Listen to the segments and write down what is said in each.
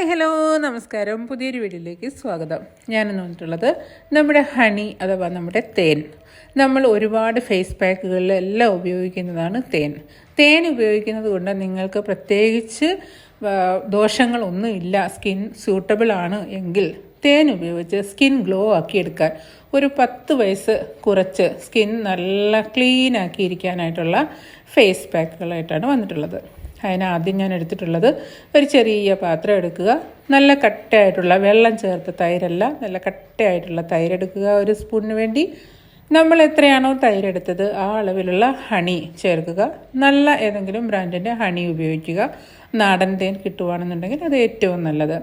Hi hello നമസ്കാരം. പുതിയൊരു വീഡിയോയിലേക്ക് സ്വാഗതം. ഞാനെന്ന് വന്നിട്ടുള്ളത് നമ്മുടെ ഹണി അഥവാ നമ്മുടെ തേൻ. നമ്മൾ ഒരുപാട് ഫേസ് പാക്കുകളിലെല്ലാം ഉപയോഗിക്കുന്നതാണ് തേൻ. തേൻ ഉപയോഗിക്കുന്നത് കൊണ്ട് നിങ്ങൾക്ക് പ്രത്യേകിച്ച് ദോഷങ്ങളൊന്നുമില്ല സ്കിൻ സ്യൂട്ടബിൾ ആണ് എങ്കിൽ തേൻ ഉപയോഗിച്ച് സ്കിൻ ഗ്ലോ ആക്കിയെടുക്കാൻ ഒരു പത്ത് വയസ്സ് കുറച്ച് സ്കിൻ നല്ല ക്ലീൻ ആക്കിയിരിക്കാനായിട്ടുള്ള ഫേസ് പാക്കുകളായിട്ടാണ് വന്നിട്ടുള്ളത്. അതിന് ആദ്യം ഞാൻ എടുത്തിട്ടുള്ളത് ഒരു ചെറിയ പാത്രം എടുക്കുക. നല്ല കട്ടയായിട്ടുള്ള വെള്ളം ചേർത്ത തൈരല്ല. നല്ല കട്ടയായിട്ടുള്ള തൈരെടുക്കുക. ഒരു സ്പൂണിന് വേണ്ടി നമ്മൾ എത്രയാണോ തൈരെടുത്തത് ആ അളവിലുള്ള ഹണി ചേർക്കുക. നല്ല ഏതെങ്കിലും ബ്രാൻഡിന്റെ ഹണി ഉപയോഗിക്കുക. നാടൻ തേൻ കിട്ടുവാണെന്നുണ്ടെങ്കിൽ അത് ഏറ്റവും നല്ലത്.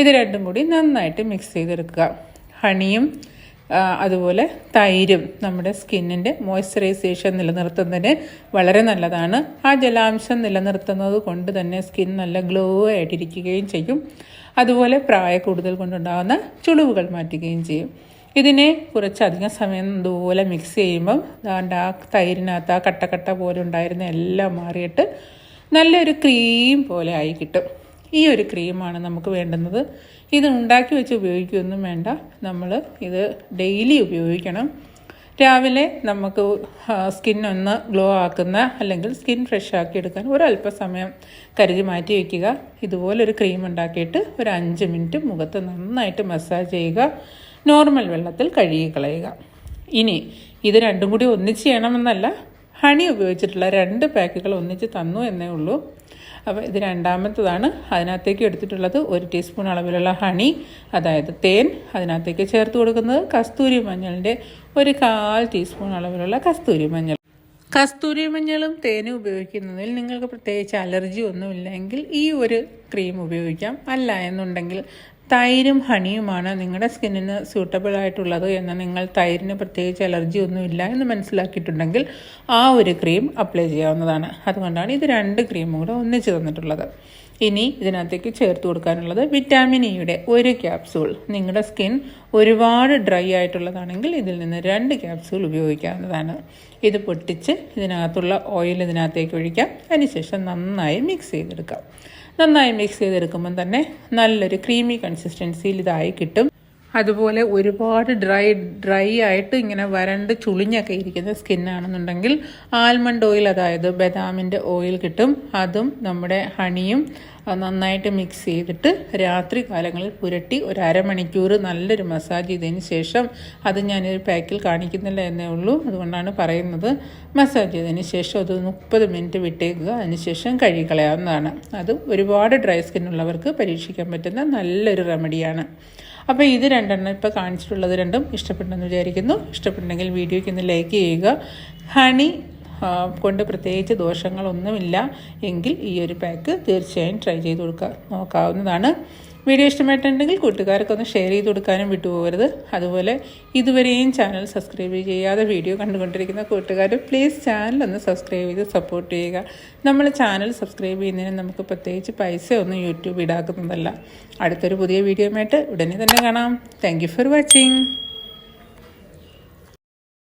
ഇത് രണ്ടും കൂടി നന്നായിട്ട് മിക്സ് ചെയ്തെടുക്കുക. ഹണിയും അതുപോലെ തൈരും നമ്മുടെ സ്കിന്നിന്റെ മോയ്സ്ചറൈസേഷൻ നിലനിർത്തുന്നതിന് വളരെ നല്ലതാണ്. ആ ജലാംശം നിലനിർത്തുന്നത് കൊണ്ട് തന്നെ സ്കിൻ നല്ല ഗ്ലോ ആയിട്ടിരിക്കുകയും ചെയ്യും. അതുപോലെ പ്രായ കൂടുതൽ കൊണ്ടുണ്ടാകുന്ന ചുളിവുകൾ മാറ്റുകയും ചെയ്യും. ഇതിനെ കുറച്ചധികം സമയം ഇതുപോലെ മിക്സ് ചെയ്യുമ്പം ദാണ്ട് ആ തൈരിനകത്ത് ആ കട്ടക്കട്ട പോലെ ഉണ്ടായിരുന്ന എല്ലാം മാറിയിട്ട് നല്ലൊരു ക്രീം പോലെ ആയി കിട്ടും. ഈ ഒരു ക്രീമാണ് നമുക്ക് വേണ്ടുന്നത്. ഇത് ഉണ്ടാക്കി വെച്ച് ഉപയോഗിക്കുകയൊന്നും വേണ്ട. നമ്മൾ ഇത് ഡെയിലി ഉപയോഗിക്കണം. രാവിലെ നമുക്ക് സ്കിൻ ഒന്ന് ഗ്ലോ ആക്കുന്ന അല്ലെങ്കിൽ സ്കിൻ ഫ്രഷ് ആക്കി എടുക്കാൻ ഒരല്പസമയം കരുതി മാറ്റി വയ്ക്കുക ഇതുപോലൊരു ക്രീം ഉണ്ടാക്കിയിട്ട് ഒരു അഞ്ച് മിനിറ്റ് മുഖത്ത് നന്നായിട്ട് മസാജ് ചെയ്യുക. നോർമൽ വെള്ളത്തിൽ കഴുകി കളയുക. ഇനി ഇത് രണ്ടും കൂടി ഒന്നിച്ച് ചെയ്യണമെന്നല്ല. ഹണി ഉപയോഗിച്ചിട്ടുള്ള രണ്ട് പാക്കുകൾ ഒന്നിച്ച് തന്നു എന്നേ ഉള്ളൂ. അപ്പോൾ ഇത് രണ്ടാമത്തതാണ്. അതിനകത്തേക്ക് എടുത്തിട്ടുള്ളത് ഒരു ടീസ്പൂൺ അളവിലുള്ള ഹണി അതായത് തേൻ. അതിനകത്തേക്ക് ചേർത്ത് കൊടുക്കുന്നത് കസ്തൂരി മഞ്ഞളിന്റെ ഒരു കാൽ ടീസ്പൂൺ അളവിലുള്ള കസ്തൂരി മഞ്ഞൾ. കസ്തൂരി മഞ്ഞളും തേനും ഉപയോഗിക്കുന്നതിൽ നിങ്ങൾക്ക് പ്രത്യേകിച്ച് അലർജി ഒന്നുമില്ലെങ്കിൽ ഈ ഒരു ക്രീം ഉപയോഗിക്കാം. അല്ല എന്നുണ്ടെങ്കിൽ തൈരും ഹണിയുമാണ് നിങ്ങളുടെ സ്കിന്നിന് സ്യൂട്ടബിൾ ആയിട്ടുള്ളത് എന്ന് നിങ്ങൾ തൈരിന് പ്രത്യേകിച്ച് അലർജി ഒന്നുമില്ല എന്ന് മനസ്സിലാക്കിയിട്ടുണ്ടെങ്കിൽ ആ ഒരു ക്രീം അപ്ലൈ ചെയ്യാവുന്നതാണ്. അതുകൊണ്ടാണ് ഇത് രണ്ട് ക്രീമും കൂടെ ഒന്നിച്ച് തന്നിട്ടുള്ളത്. ഇനി ഇതിനകത്തേക്ക് ചേർത്ത് കൊടുക്കാനുള്ളത് വിറ്റാമിൻ ഇയുടെ ഒരു ക്യാപ്സൂൾ നിങ്ങളുടെ സ്കിൻ ഒരുപാട് ഡ്രൈ ആയിട്ടുള്ളതാണെങ്കിൽ ഇതിൽ നിന്ന് രണ്ട് ക്യാപ്സൂൾ ഉപയോഗിക്കാവുന്നതാണ്. ഇത് പൊട്ടിച്ച് ഇതിനകത്തുള്ള ഓയിൽ ഇതിനകത്തേക്ക് ഒഴിക്കാം. അതിനുശേഷം നന്നായി മിക്സ് ചെയ്തെടുക്കാം. നന്നായി മിക്സ് ചെയ്തെടുക്കുമ്പം തന്നെ നല്ലൊരു ക്രീമി കൺസിസ്റ്റൻസിയിൽ ഇതായി കിട്ടും. അതുപോലെ ഒരുപാട് ഡ്രൈ ഡ്രൈ ആയിട്ട് ഇങ്ങനെ വരണ്ട് ചുളിഞ്ഞൊക്കെ ഇരിക്കുന്ന സ്കിന്നാണെന്നുണ്ടെങ്കിൽ ആൽമണ്ട് ഓയിൽ അതായത് ബദാമിന്റെ ഓയിൽ കിട്ടും. അതും നമ്മുടെ ഹണിയും നന്നായിട്ട് മിക്സ് ചെയ്തിട്ട് രാത്രി കാലങ്ങളിൽ പുരട്ടി ഒരു അരമണിക്കൂർ നല്ലൊരു മസാജ് ചെയ്തതിന് ശേഷം അത് ഞാനൊരു പാക്കിൽ കാണിക്കുന്നില്ല എന്നേ ഉള്ളൂ. അതുകൊണ്ടാണ് പറയുന്നത്. മസാജ് ചെയ്തതിന് ശേഷം അത് മുപ്പത് മിനിറ്റ് വിട്ടേക്കുക. അതിനുശേഷം കഴുകിക്കളയാവുന്നതാണ്. അത് ഒരുപാട് ഡ്രൈ സ്കിന്നുള്ളവർക്ക് പരീക്ഷിക്കാൻ പറ്റുന്ന നല്ലൊരു റെമഡിയാണ് അപ്പോൾ ഇത് രണ്ടെണ്ണം ഇപ്പോൾ കാണിച്ചിട്ടുള്ളത് രണ്ടും ഇഷ്ടപ്പെട്ടെന്ന് വിചാരിക്കുന്നു. ഇഷ്ടപ്പെട്ടെങ്കിൽ വീഡിയോയ്ക്ക് ഒന്ന് ലൈക്ക് ചെയ്യുക. ഹണി കൊണ്ട് പ്രത്യേകിച്ച് ദോഷങ്ങളൊന്നുമില്ല. എങ്കിൽ ഈ ഒരു പാക്ക് തീർച്ചയായും ട്രൈ ചെയ്ത് കൊടുക്കുക നോക്കാവുന്നതാണ്. വീഡിയോ ഇഷ്ടമായിട്ടുണ്ടെങ്കിൽ കൂട്ടുകാർക്ക് ഒന്ന് ഷെയർ ചെയ്ത് കൊടുക്കാനും വിട്ടുപോകരുത്. അതുപോലെ ഇതുവരെയും ചാനൽ സബ്സ്ക്രൈബ് ചെയ്യാതെ വീഡിയോ കണ്ടുകൊണ്ടിരിക്കുന്ന കൂട്ടുകാർ പ്ലീസ് ചാനൽ ഒന്ന് സബ്സ്ക്രൈബ് ചെയ്ത് സപ്പോർട്ട് ചെയ്യുക. നമ്മൾ ചാനൽ സബ്സ്ക്രൈബ് ചെയ്യുന്നതിന് നമുക്ക് പ്രത്യേകിച്ച് പൈസ ഒന്നും യൂട്യൂബ് ഈടാക്കുന്നതല്ല അടുത്തൊരു പുതിയ വീഡിയോയുമായിട്ട് ഉടനെ തന്നെ കാണാം. Thank for watching